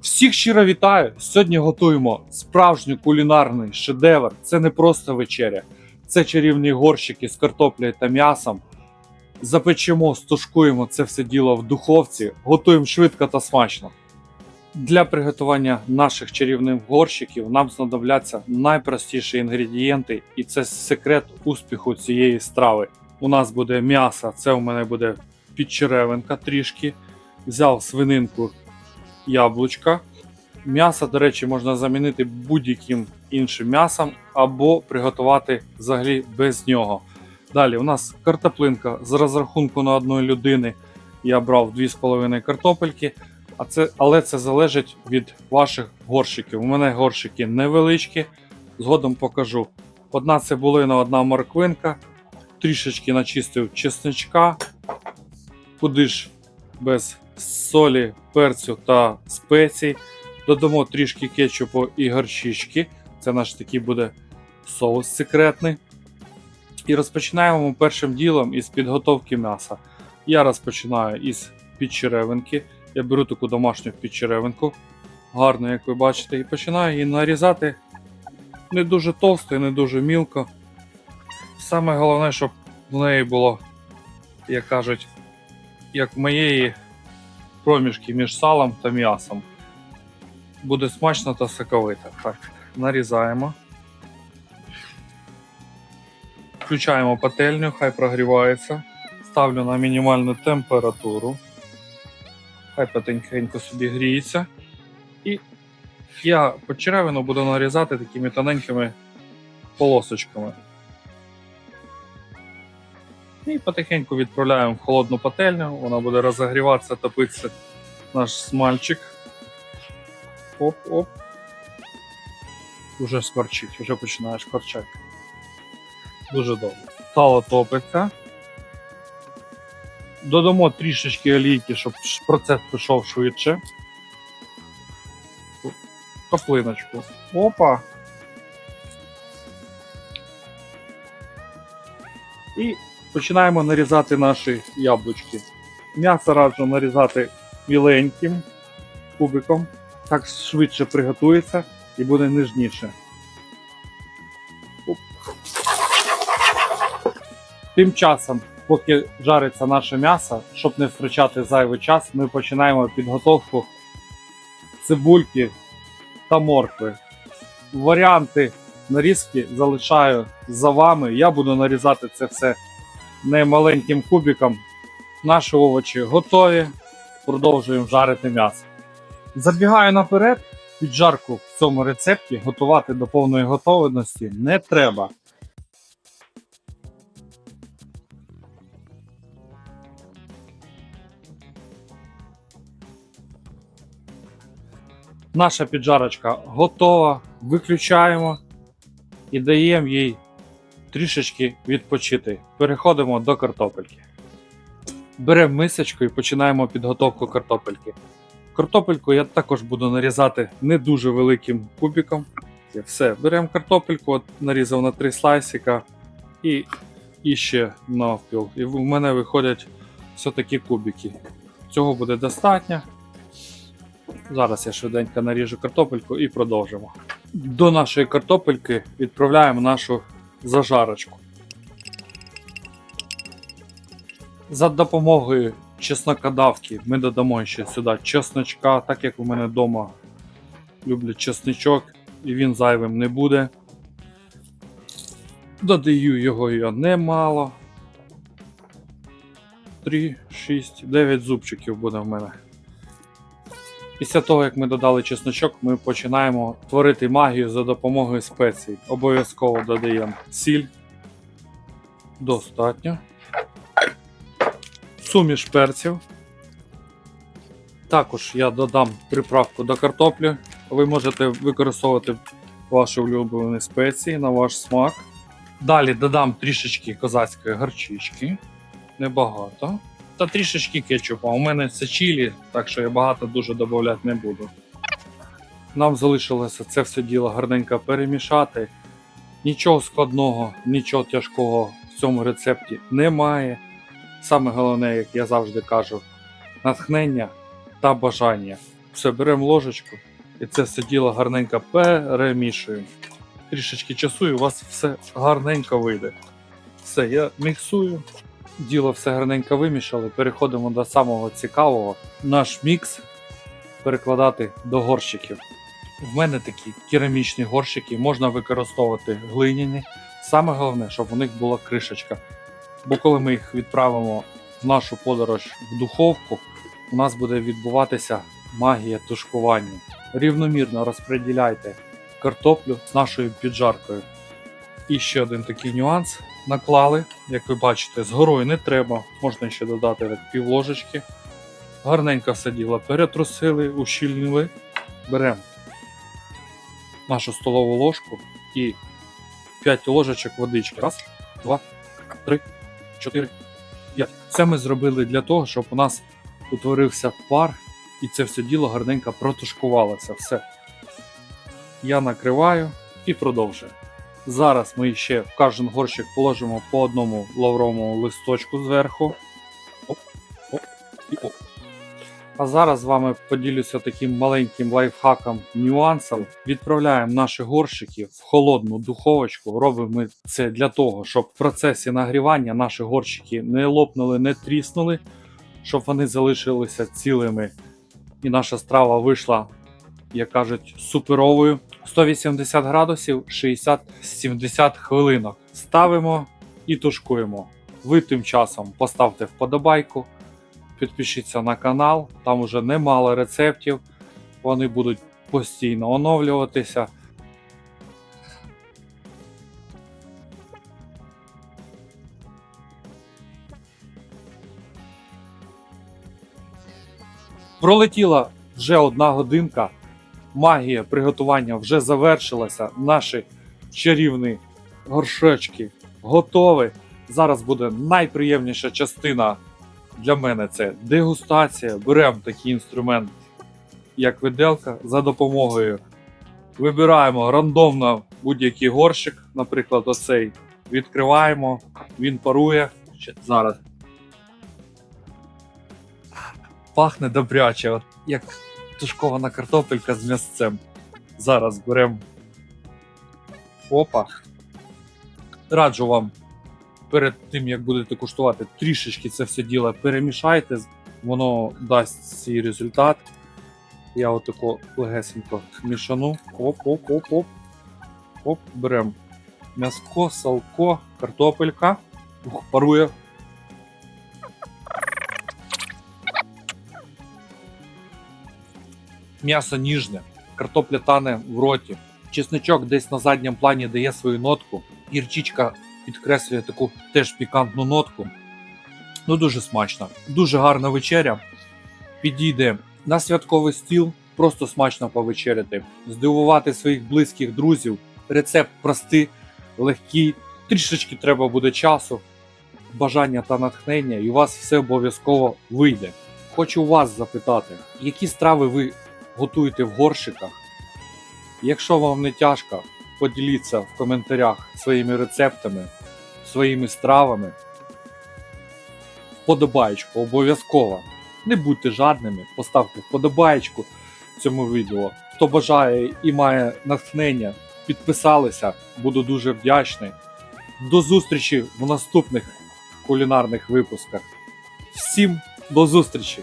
Всіх щиро вітаю! Сьогодні готуємо справжній кулінарний шедевр. Це не просто вечеря, це чарівні горщики з картоплею та м'ясом. Запечемо, стушкуємо це все діло в духовці, готуємо швидко та смачно. Для приготування наших чарівних горщиків нам знадобляться найпростіші інгредієнти, і це секрет успіху цієї страви. У нас буде м'ясо, це у мене буде підчеревинка трішки. Взяв свининку яблучка. М'ясо, до речі, можна замінити будь-яким іншим м'ясом або приготувати взагалі без нього. Далі у нас картоплинка з розрахунку на одної людини. Я брав 2,5 картопельки, а це, але це залежить від ваших горщиків. У мене горщики невеличкі, згодом покажу. Одна цибулина, одна морквинка, трішечки начистив чесничка, куди ж без солі, перцю та спецій. Додамо трішки кетчупу і горчички. Це наш такий буде соус секретний. І розпочинаємо першим ділом із підготовки м'яса. Я розпочинаю із підчеревинки. Я беру таку домашню підчеревинку, гарну, як ви бачите, і починаю її нарізати не дуже товсто і не дуже мілко. Саме головне, щоб в неї було, як кажуть, як в моєї проміжки між салом та м'ясом. Буде смачно та соковито. Так, нарізаємо. Включаємо пательню, хай прогрівається. Ставлю на мінімальну температуру. Хай потихеньку собі гріється. І я почеревину буду нарізати такими тоненькими полосочками. І потихеньку відправляємо в холодну пательню, вона буде розогріватися, топитися наш смальчик. Оп-оп. Уже скорчить, вже починає шкварчати. Дуже добре. Сало топиться. Додамо трішечки олійки, щоб процес пішов швидше. Каплиночку. Опа. І починаємо нарізати наші яблучки. М'ясо раджу нарізати міленьким кубиком. Так швидше приготується і буде ніжніше. Оп. Тим часом, поки жариться наше м'ясо, щоб не втрачати зайвий час, ми починаємо підготовку цибульки та моркви. Варіанти нарізки залишаю за вами. Я буду нарізати це все не маленьким кубиком. Наші овочі готові. Продовжуємо жарити м'ясо. Забігаю наперед, піджарку в цьому рецепті готувати до повної готовності не треба. Наша піджарочка готова. Виключаємо і даємо їй трішечки відпочити. Переходимо до картопельки. Беремо мисочку і починаємо підготовку картопельки. Картопельку я також буду нарізати не дуже великим кубиком. Все, беремо картопельку, от нарізав на три слайсика і, і ще навпіл. І в мене виходять все такі кубики. Цього буде достатньо. Зараз я швиденько наріжу картопельку і продовжимо. До нашої картопельки відправляємо нашу зажарочку. За допомогою чеснокодавки ми додамо ще сюди чесночка, так як у мене вдома люблять чесничок, і він зайвим не буде. Додаю його я немало. 3, 6, 9 зубчиків буде в мене. Після того, як ми додали чесночок, ми починаємо творити магію за допомогою спецій. Обов'язково додаємо сіль. Достатньо. Суміш перців. Також я додам приправку до картоплі. Ви можете використовувати ваші улюблені спеції на ваш смак. Далі додам трішечки козацької горчички. Небагато. Та трішечки кетчупа. У мене це чилі, так що я багато дуже додавати не буду. Нам залишилося це все діло гарненько перемішати. Нічого складного, нічого тяжкого в цьому рецепті немає. Саме головне, як я завжди кажу, натхнення та бажання. Все, беремо ложечку і це все діло гарненько перемішуємо. Трішечки часу і у вас все гарненько вийде. Все, я міксую. Діло все гарненько вимішали. Переходимо до самого цікавого. Наш мікс перекладати до горщиків. В мене такі керамічні горщики, можна використовувати глиняні. Саме головне, щоб у них була кришечка. Бо коли ми їх відправимо в нашу подорож в духовку, у нас буде відбуватися магія тушкування. Рівномірно розподіляйте картоплю з нашою піджаркою. І ще один такий нюанс. Наклали, як ви бачите, з горою не треба, можна ще додати так пів ложечки. Гарненько все діло перетрусили, ущільнили. Беремо нашу столову ложку і 5 ложечок водички. Раз, два, три, чотири, п'ять. Це ми зробили для того, щоб у нас утворився пар, і це все діло гарненько протушкувалося. Все. Я накриваю і продовжую. Зараз ми ще в кожен горщик положимо по одному лавровому листочку зверху. Оп, оп і оп. А зараз з вами поділюся таким маленьким лайфхаком, нюансом. Відправляємо наші горщики в холодну духовочку. Робимо це для того, щоб в процесі нагрівання наші горщики не лопнули, не тріснули, щоб вони залишилися цілими. І наша страва вийшла, як кажуть, суперовою. 180 градусів 60-70 хвилинок. Ставимо і тушкуємо. Ви тим часом поставте вподобайку, підпишіться на канал, там уже немало рецептів. Вони будуть постійно оновлюватися. Пролетіла вже одна годинка. Магія приготування вже завершилася. Наші чарівні горшечки готові. Зараз буде найприємніша частина для мене це дегустація. Беремо такий інструмент, як виделка, за допомогою. Вибираємо рандомно будь-який горщик, наприклад, оцей. Відкриваємо, він парує. Зараз. Пахне добряче, от як тушкована картопелька з м'ясцем. Зараз беремо. Опа. Раджу вам перед тим, як будете куштувати, трішечки це все діло перемішайте, воно дасть свій результат. Я отако легесенько мішану. Оп-оп-оп-оп. Оп, беремо м'яско, салко, картопелька. Ух, парує. М'ясо ніжне, картопля тане в роті. Чесничок десь на задньому плані дає свою нотку. Гірчичка підкреслює таку теж пікантну нотку. Ну, дуже смачно. Дуже гарна вечеря. Підійде на святковий стіл, просто смачно повечеряти, здивувати своїх близьких друзів. Рецепт простий, легкий, трішечки треба буде часу, бажання та натхнення, і у вас все обов'язково вийде. Хочу вас запитати, які страви ви готуєте в горщиках? Якщо вам не тяжко, поділіться в коментарях своїми рецептами, своїми стравами. Вподобаєчку обов'язково. Не будьте жадними, поставте вподобаєчку цьому відео. Хто бажає і має натхнення, підписалися, буду дуже вдячний. До зустрічі в наступних кулінарних випусках. Всім до зустрічі!